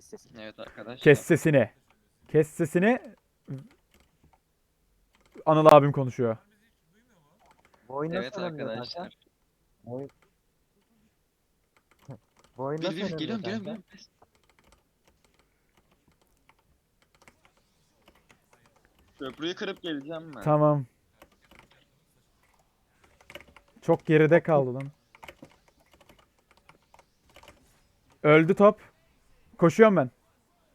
Kes sesini. Evet arkadaşlar. Kes sesini. Kes sesini. Anıl abim konuşuyor. Bu oyun Evet arkadaşlar. Bu oyun... Bu oyun Bir nasıl bir oynanıyor geliyorum kanka? geliyorum. geliyorum. Köprüyü kırıp geleceğim ben. Tamam. Çok geride kaldı lan. Öldü top. Koşuyorum ben.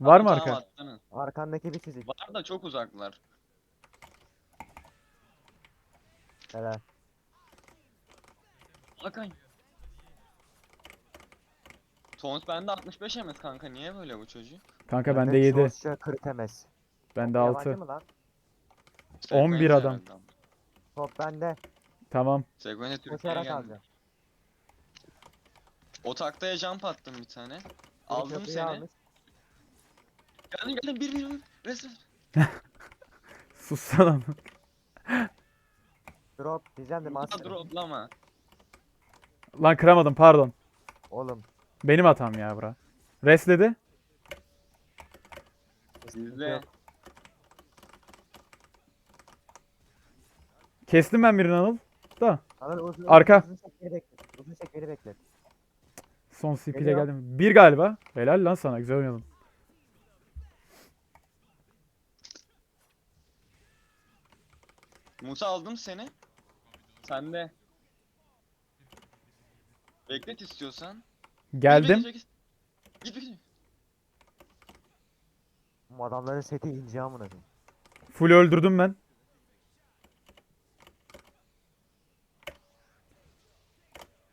Var mı Tamam, arka? attınız. Arkandaki bir çizik. Var da çok uzaklar. Helal. Hakan. Tons bende 65 MS kanka. Niye böyle bu çocuk? Kanka bende 7. Şosya kırıtemez. Bende Yabancı 6. mı lan? 11 Sekvenci adam. herhalde. Top bende. Tamam. Sekvenci Türkiye'ye Koşarak geldi. alacağım. O taktaya jump attım bir tane. Aldım seni. almış. Geldim geldim bir bir bir. Resim. Sussana. Drop diyeceğim de master. droplama. Lan kıramadım pardon. Oğlum. Benim hatam ya bura. Resledi. İzle. Kestim ben birini Anıl. Da. Alır uzun, Arka. Uzun çekmeni beklet. Uzun çekmeni beklet. Son CP ile geldim. Bir galiba. Helal lan sana. Güzel oynadın. Musa aldım seni. Sen de. Beklet istiyorsan. Geldim. Git git. Git git. git. Bu adamların seti ince amına koyayım. Full öldürdüm ben.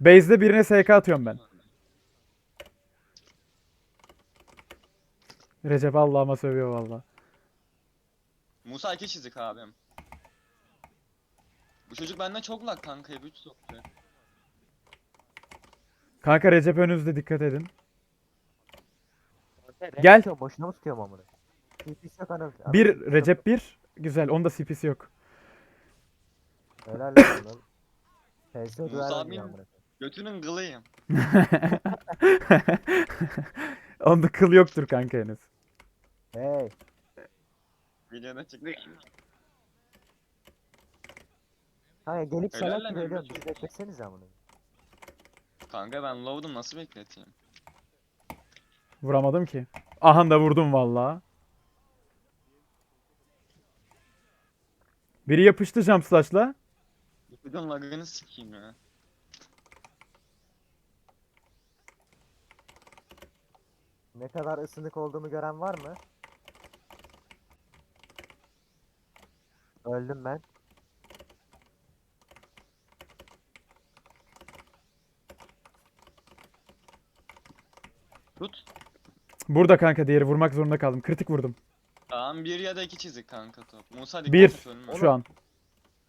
Base'de birine SK atıyorum ben. Recep Allah'ıma sövüyor valla. Musa iki çizik abim. Bu çocuk benden çok lag kanka 3 soktu. Kanka Recep önünüzde dikkat edin. Gel. tutuyorum, Boşuna mı tutuyorum amına? TP'si yok anam. Bir Recep bir. Güzel. Onda CP'si yok. Helal lan. PS Musa abim- amına? Götünün gılıyım. Onda kıl yoktur kanka henüz. Hey. Videoda çıktı. Kanka gelip Helal salak lan gibi. Emre'cim. Bizi beklesenize amına. Kanka ben low'dum nasıl bekleteyim? Vuramadım ki. Aha da vurdum valla. Biri yapıştı jump slash'la. Videonun lagını sikeyim ya. Ne kadar ısınık olduğumu gören var mı? Öldüm ben. Tut. Burada kanka diğeri vurmak zorunda kaldım. Kritik vurdum. Tamam bir ya da iki çizik kanka top. Musa dikkat Bir. et ölme. Şu an.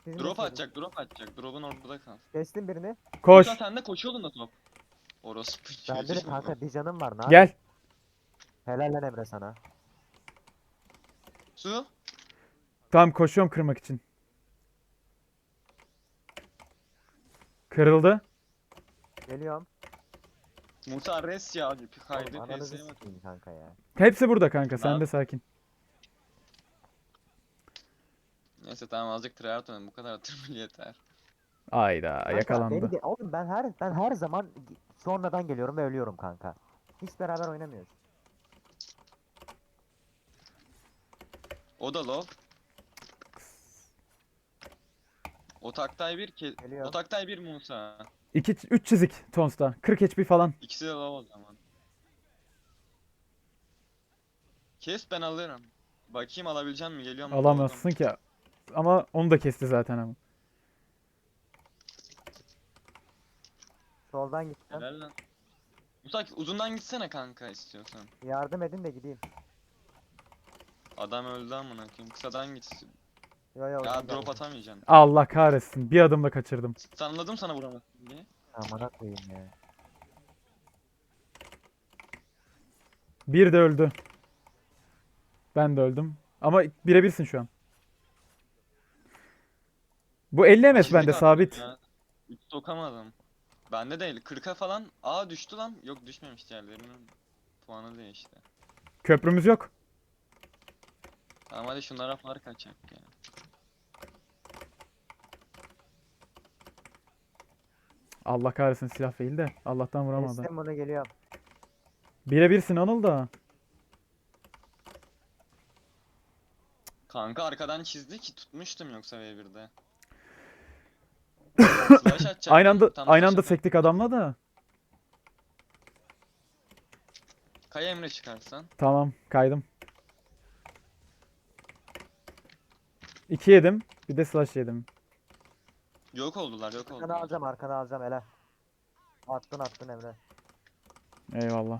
Sizin Drop de atacak drop atacak. Drop'un orada kal. Kestim birini. Koş. Musa sen de koşuyordun da top. Orospu Bende de çocuğu. kanka bir canım var. Ne Gel. Helal lan Emre sana. Su. Tamam koşuyorum kırmak için. Kırıldı. Geliyorum. Musa res ya. Kaydı Oğlum, ananızı PS'ye bak. sikeyim kanka ya. Hepsi burada kanka. Sen Ben- de sakin. Neyse tamam azıcık tryhard oynayalım. Bu kadar hatırım yeter. Ayda Kanka, yakalandı. Beni de, oğlum ben her ben her zaman sonradan geliyorum ve ölüyorum kanka. Hiç beraber oynamıyoruz. O da low. Otaktay bir ke Geliyor. Otaktay bir Musa. 2 3 çizik Tons'ta. 40 HP falan. İkisi de low o zaman. Kes ben alırım. Bakayım alabilecek mi? Geliyor mu? Alamazsın ki. Ama onu da kesti zaten ama. Soldan. Helal lan. Musa uzundan gitsene kanka istiyorsan. Yardım edin de gideyim. Adam öldü amına koyayım. Kısadan git. Yo. Ya uzun drop atamayacaksın. Allah kahretsin. Bir adımla kaçırdım. Sanladım sana vuramazsın diye. Amına koyayım ya. Bir de öldü. Ben de öldüm. Ama birebirsin şu an. Bu 50 MS bende sabit. ya. Hiç sokamadım. Bende değil. 40'a falan. Aa düştü lan. Yok düşmemiş diğerlerinin. Puanı değişti. Köprümüz yok. Tamam hadi şunlara fark açacak ya. Allah kahretsin silah değil de. Allah'tan vuramadı. Kestim bunu geliyorum. Birebirsin Anıl da. Kanka arkadan çizdi ki tutmuştum yoksa V1'de. Flash atacak. Aynı anda Tam aynı anda sektik adamla da. Kaya Emre çıkarsan. Tamam kaydım. 2 yedim. Bir de slash yedim. Yok oldular yok Arkana oldular. alacağım arkana alacağım hele. Attın attın Emre. Eyvallah.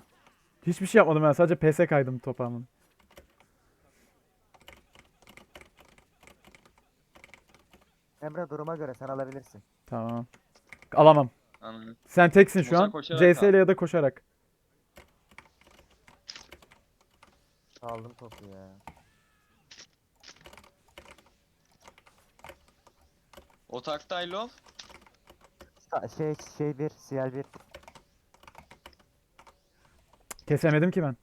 Hiçbir şey yapmadım ben sadece PS kaydım topağımın. Emre duruma göre sen alabilirsin. Tamam. Alamam. Anladım. Sen teksin şu Musa an. koşarak CS ile ya da koşarak. Aldım topu ya. Otaktay Love. Sa- Şey şey bir CL bir. Kesemedim ki ben.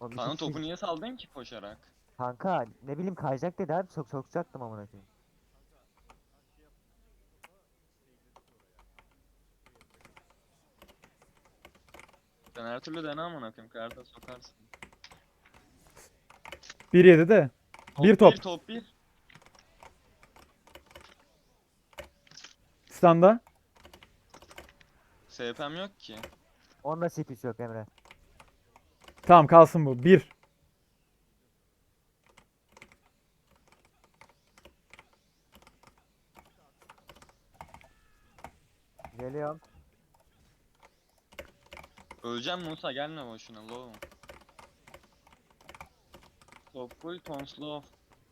O bir tek şey- topu niye saldın ki koşarak? Kanka ne bileyim kayacak dedi abi sok sokacaktım amına koyayım. Sen her türlü dene amına koyayım. Karta sokarsın. 1 yedi de. Bir top. Bir top bir. Standa. SP'm yok ki. Onda CP'si yok Emre. Tamam kalsın bu. 1. Geliyorum. Öleceğim Musa gelme boşuna low. Top full tons low.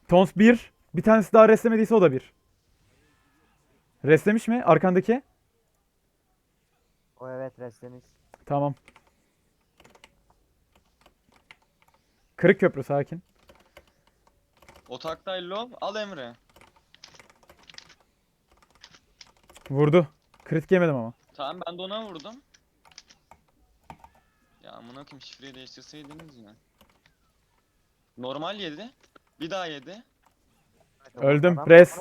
Tons 1. Bir tanesi daha restlemediyse o da 1. Restlemiş mi? Arkandaki? O evet restlemiş. Tamam. Kırık köprü sakin. Otaktay low. Al Emre. Vurdu. Kritik yemedim ama. Tamam ben de ona vurdum. Ya amına koyayım şifreyi değiştirseydiniz ya. Normal yedi. Bir daha yedi. Öldüm, res.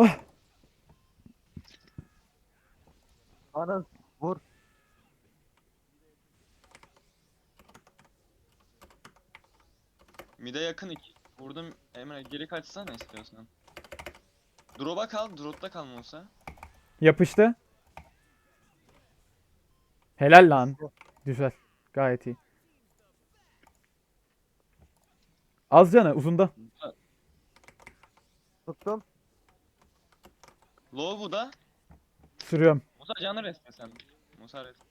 Ah. Anıl vur. Mide yakın iki. Vurdum Emre geri kaçsana istiyorsan. Drop'a kal, drop'ta kal Musa. Yapıştı. Helal lan. Güzel. Gayet iyi. Az canı uzunda. Tuttum. Low bu da. Sürüyorum. Musa canı resme sen. Musa resme.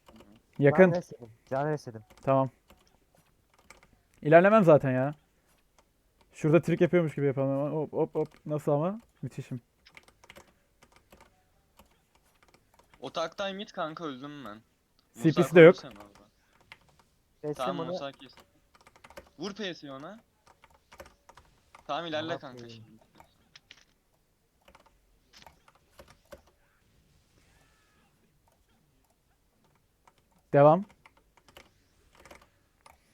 Yakın. Ben restledim. Can restledim. Tamam. İlerlemem zaten ya. Şurada trik yapıyormuş gibi yapalım ama hop hop hop nasıl ama müthişim. Otaktay mid kanka öldüm ben. CP'si Musa de yok. orada. Tamam bunu. Musa kes. Vur PS'i ona. Tamam ilerle kanka şimdi. Devam.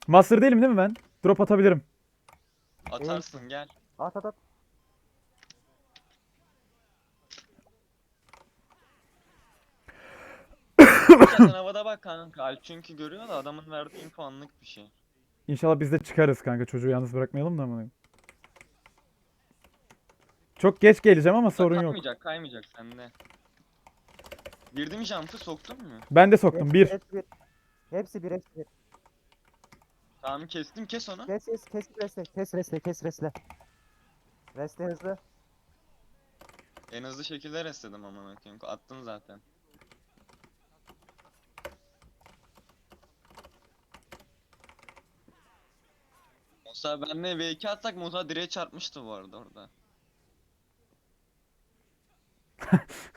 Master değilim değil mi ben? Drop atabilirim. Atarsın gel. At at at. Sen havada bak kanka. Alp çünkü görüyor da adamın verdiği info anlık bir şey. İnşallah biz de çıkarız kanka. Çocuğu yalnız bırakmayalım da amına. Çok geç geleceğim ama sorun yok. Kaymayacak kaymayacak sende. Girdi mi jump'ı soktun mu? Ben de soktum. Hepsi Bir. Hepsi bir. Hepsi bir hepsi bir. Tamam kestim kes onu. Kes kes kes resle. Kes resle kes resle. Resle hızlı. En hızlı şekilde restledim ama bakayım. Attın zaten. Musa benle V2 atsak Musa direğe çarpmıştı bu arada orada.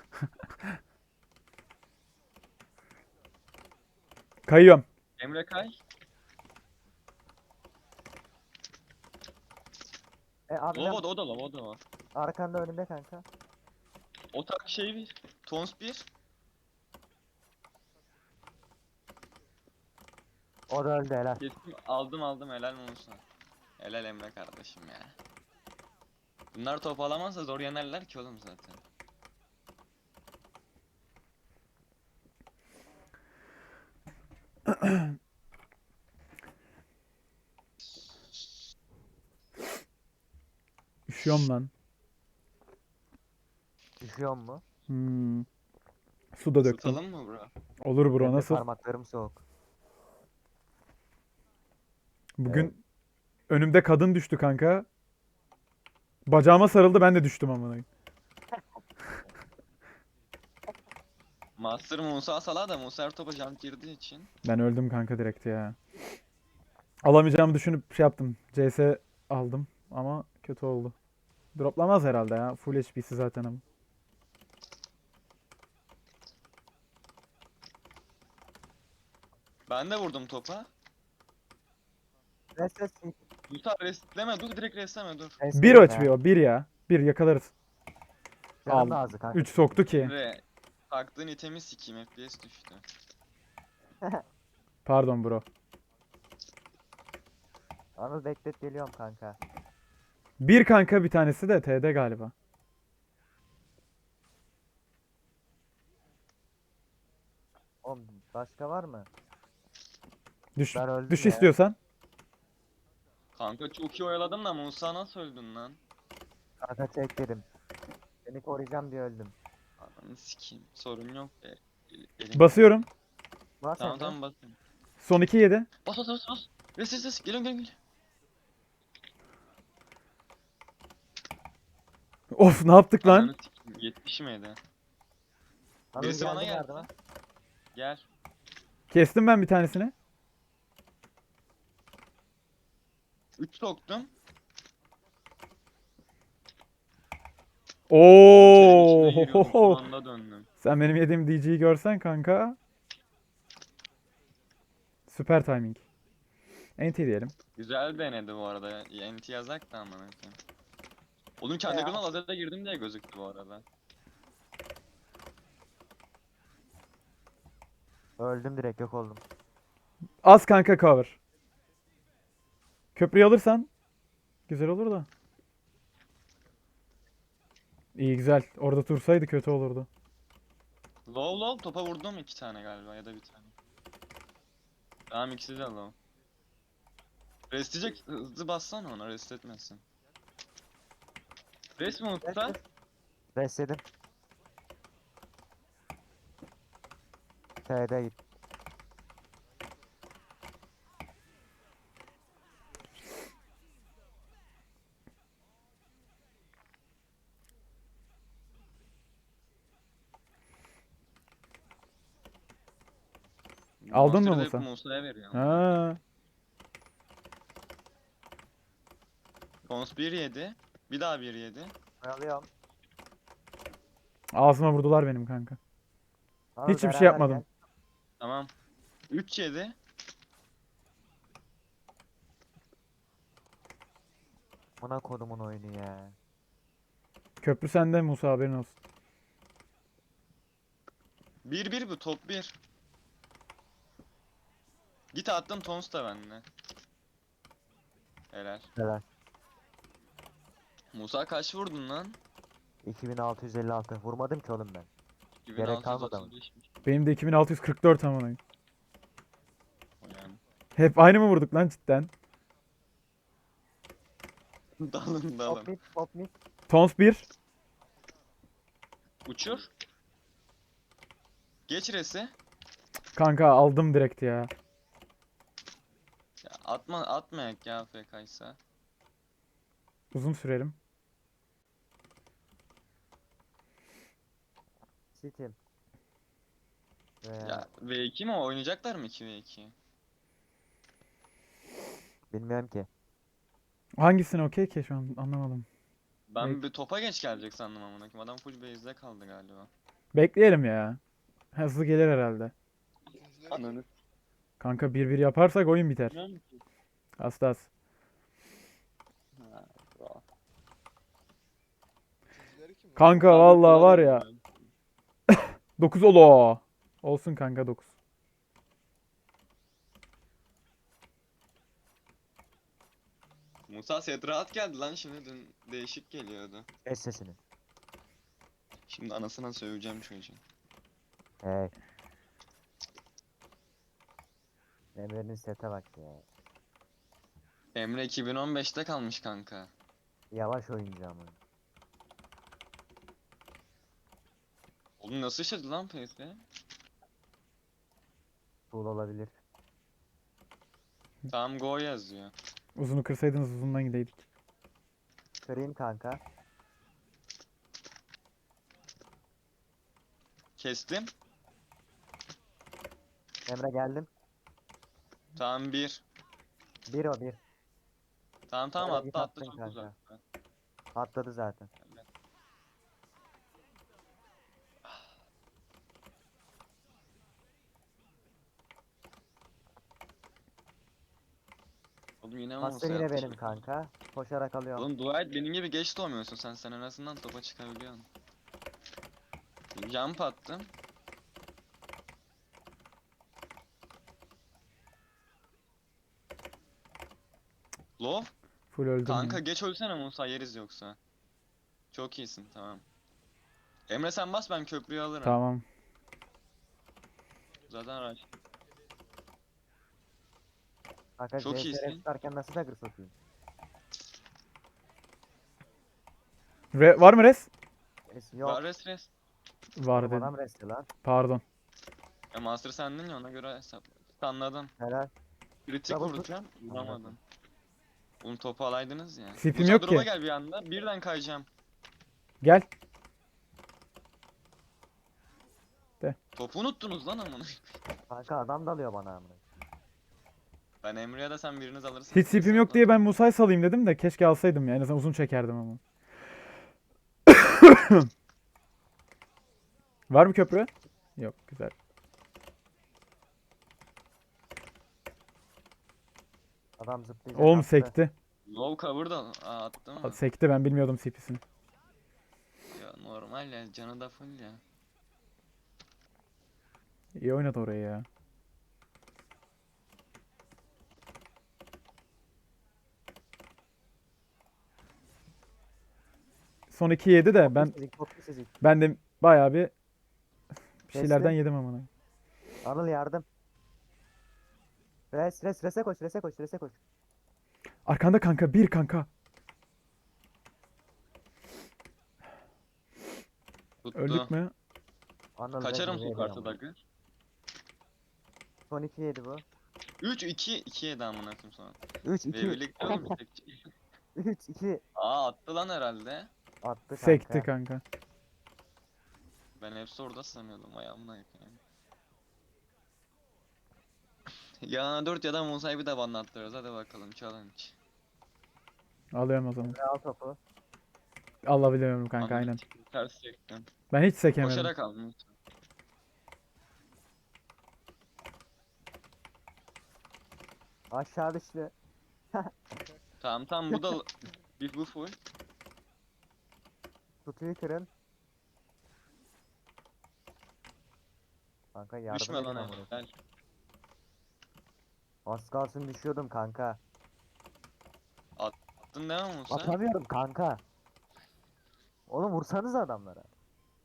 Kayıyorum. Emre Kay. E abi Lovo da o da Lovo da o. arkanda önünde kanka. Otak şey bir. Tons bir. O da öldü helal. Kestim aldım aldım helal olsun. Helal Emre kardeşim ya. Bunlar top alamazsa zor yenerler ki oğlum zaten. Üşüyorum lan. Düşüyor mu? Hmm. Su da döktüm. Tutalım mı bro? Olur bro Benim de nasıl? Parmaklarım soğuk. Bugün önümde kadın düştü kanka. Bacağıma sarıldı ben de düştüm amına. koyayım. Master Musa Salah da Musa her topa jump girdiği için. Ben öldüm kanka direkt ya. Alamayacağımı düşünüp şey yaptım. CS aldım ama kötü oldu. Droplamaz herhalde ya. Full HP'si zaten ama. Ben de vurdum topa. Rest rest. Musa restleme dur direkt restleme dur. rest Bir ya. açmıyor. Bir ya. Bir yakalarız. Canım da Al. azdı kanka. 3 soktu ki. Ve taktığın itemi sikeyim FPS düştü. Pardon bro. Anıl beklet geliyorum kanka. Bir kanka bir tanesi de TD galiba. Oğlum başka var mı? Düş, Ben öldüm düş ya. istiyorsan. Kanka çok iyi oyaladım da Musa nasıl öldün lan? Kanka çek dedim. Seni koruyacağım diye öldüm. Ananı sikeyim. Sorun yok be. El- elim- Basıyorum. Bas Tamam tamam basın. Son 2 yedi. Bas bas bas bas. Res res res. Gelin gelin gelin. Of ne yaptık lan? Ananı sikeyim. 70 miydi? Birisi bana geldi geldi. yardıma. Gel. Kestim ben bir tanesini. 3 soktum. Oo. Anda döndüm. Sen benim yediğim DG'yi görsen kanka. Süper timing. NT diyelim. Güzel denedi bu arada. NT yazak da amına koyayım. Oğlum kendi yakına lazerde girdim diye gözüktü bu arada. Öldüm direkt yok oldum. Az kanka cover. Köprüyü alırsan güzel olur da. İyi güzel. Orada dursaydı kötü olurdu. Low low topa vurdum iki tane galiba ya da bir tane. Tamam ikisi de low. Restleyecek hızlı bassana ona rest etmesin. Rest mi Rest, unutta? rest. Rest yedim. TD git. Aldın mı Musa? Musa'ya veriyor. Ha. Cons 1 yedi. Bir daha 1 yedi. Alıyorum. Ağzıma vurdular benim kanka. Anıl Hiçbir şey yapmadım. gel. Tamam. 3 yedi. Buna kodumun oyunu ya. Köprü sende Musa haberin olsun. 1 1 bu top 1. Git attım Tons da bende. Helal. Helal. Musa kaç vurdun lan? 2656. Vurmadım ki oğlum ben. Gerek kalmadı ama. 2635'miş Benim de 2644 amına. o yani. Hep aynı mı vurduk lan cidden? dalın dalın. Hop mid, hop mid. Tons 1. Uçur. Geç resi. Kanka aldım direkt ya. Ya atma atmayak ya FK'ysa. Uzun sürerim. City. Veya Ya V2 mi o? oynayacaklar mı 2v2? bilmiyorum ki. Hangisine okey ki şu an anlamadım. Ben Peki. bir topa geç gelecek sandım amına koyayım. Adam full base'de kaldı galiba. Bekleyelim ya. Hızlı gelir herhalde. Ananı. Kanka 1-1 yaparsak oyun biter. Bilmiyorum ki. Hasta bravo. Kanka vallahi var ya. 9 olo. Olsun kanka 9. Musa set rahat geldi lan şimdi dün değişik geliyordu. Kes sesini. Şimdi anasına söveceğim çocuğun. Hey. Emre'nin sete bak ya. Emre 2015'te kalmış kanka. Yavaş oynayacağım onu. Oğlum nasıl işledi lan PS? Cool olabilir. Tamam go yazıyor. Uzunu kırsaydınız uzundan gideydik. Kırayım kanka. Kestim. Emre geldim. Tamam bir. Bir o bir. Tamam tamam Oraya attı attın çok kanka. uzakta. Atladı zaten. Oğlum yine Musa yine benim kanka. Koşarak alıyorum. Oğlum dua et benim gibi geç doğmuyorsun sen sen en azından topa çıkabiliyorsun. Jump attım. Low. Full öldüm Kanka ya. geç ölsene Musa yeriz yoksa. Çok iyisin tamam. Emre sen bas ben köprüyü alırım. Tamam. Zaten rush. Kanka Çok iyisin. tutarken nasıl dagger sokayım? Re- var mı res? Es yok. Var res res. Var dedim. Adam resti lan. Pardon. Ya master sendin ya ona göre hesap. Anladım. Helal. Kritik Double. Vuramadım. Anladım. Oğlum topu alaydınız ya. Musa yok drop'a ki. gel bir anda. Birden kayacağım. Gel. Topu unuttunuz lan amına. Kanka adam dalıyor bana amına. Ben Emre'ye de sen biriniz alırsın. Hiç tipim yok diye ben Musa'yı salayım dedim de keşke alsaydım ya. En azından uzun çekerdim ama. Var mı köprü? Yok güzel. Adam zıplayacak. Oğlum attı. sekti. Low cover da Aa, attı mı? Sekti ben bilmiyordum CP'sini. Ya normal ya canı da full ya. İyi oynadı orayı ya. Son 2 yedi de ben ben de bayağı bir bir şeylerden Kestim. yedim amına. Anıl yardım. Res res rese koş rese koş rese koş. Arkanda kanka bir kanka. Tuttu. Öldük mü? Anıl Kaçarım resmi veriyor kartı dakika. Son 2 yedi bu. 3 2 2 7 amına koyayım sonra. 3 Ve 2 birlikte oğlum tek- 3 2 Aa attı lan herhalde. Attı kanka. Sekti kanka. Ben hepsi orada sanıyordum ayağımla yapayım. Ya 4 ya da Musa'yı bir de banlattırırız hadi bakalım challenge. Alıyorum o zaman. Al topu. Alabiliyorum kanka Anladım. aynen. Ters çektim. Ben hiç sekemedim. Koşarak aldım. Aşağı düştü. Tamam tamam bu da bir bu full. Kutuyu kırın. Kanka yardım Düşme edin lan amına. ama. Gel. Az kalsın düşüyordum kanka. Attın değil mi Musa? Atamıyorum kanka. Oğlum vursanız adamlara.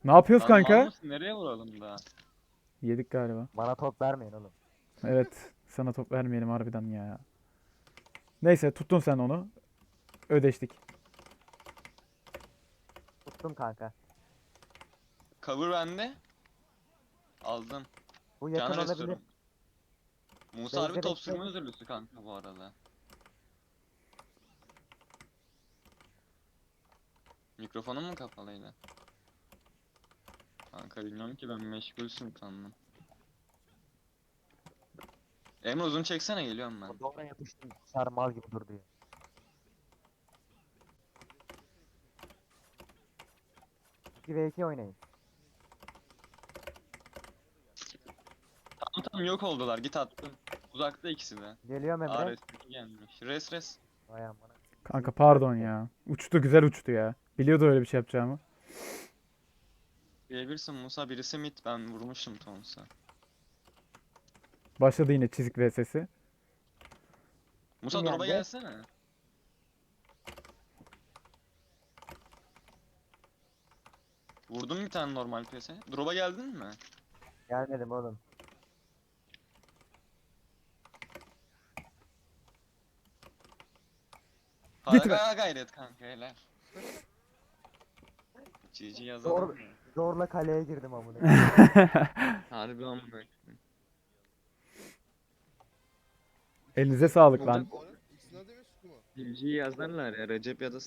Ne yapıyoruz Lan mal kanka? mısın? Nereye vuralım daha? Yedik galiba. Bana top vermeyin oğlum. Evet. Sana top vermeyelim harbiden ya. Neyse tuttun sen onu. Ödeştik. Tuttum kanka. Cover bende. Aldım. Bu Can yakın olabilir. restorum. Musa harbi Bekle, top sürme özürlüsü kanka bu arada. Mikrofonun mu kapalıydı? Kanka bilmiyorum ki ben meşgulsün sandım. Emre uzun çeksene geliyorum ben. Doğru yapıştım. Sarmal gibi durdu ya. İki ve 2 oynayın. Tamam tamam yok oldular git attım. Uzakta ikisi de. Geliyorum Emre. Ares gelmiş. Res res. Vay amına. Kanka pardon ya. Uçtu güzel uçtu ya. Biliyordu öyle bir şey yapacağımı. Bilebilirsin Musa birisi mid ben vurmuştum Tonsa. Başladı yine çizik vs'si. Musa drop'a yendi? gelsene. Vurdum bir tane normal piyasaya. Drop'a geldin mi? Gelmedim oğlum. Gitme. Hala gayret kanka helal. GG Zor, zorla kaleye girdim amına. Harbi amına. Elinize sağlık lan. Olacak o ne? İkisinin adı ve Suku mu? GG yazarlar ya Recep ya da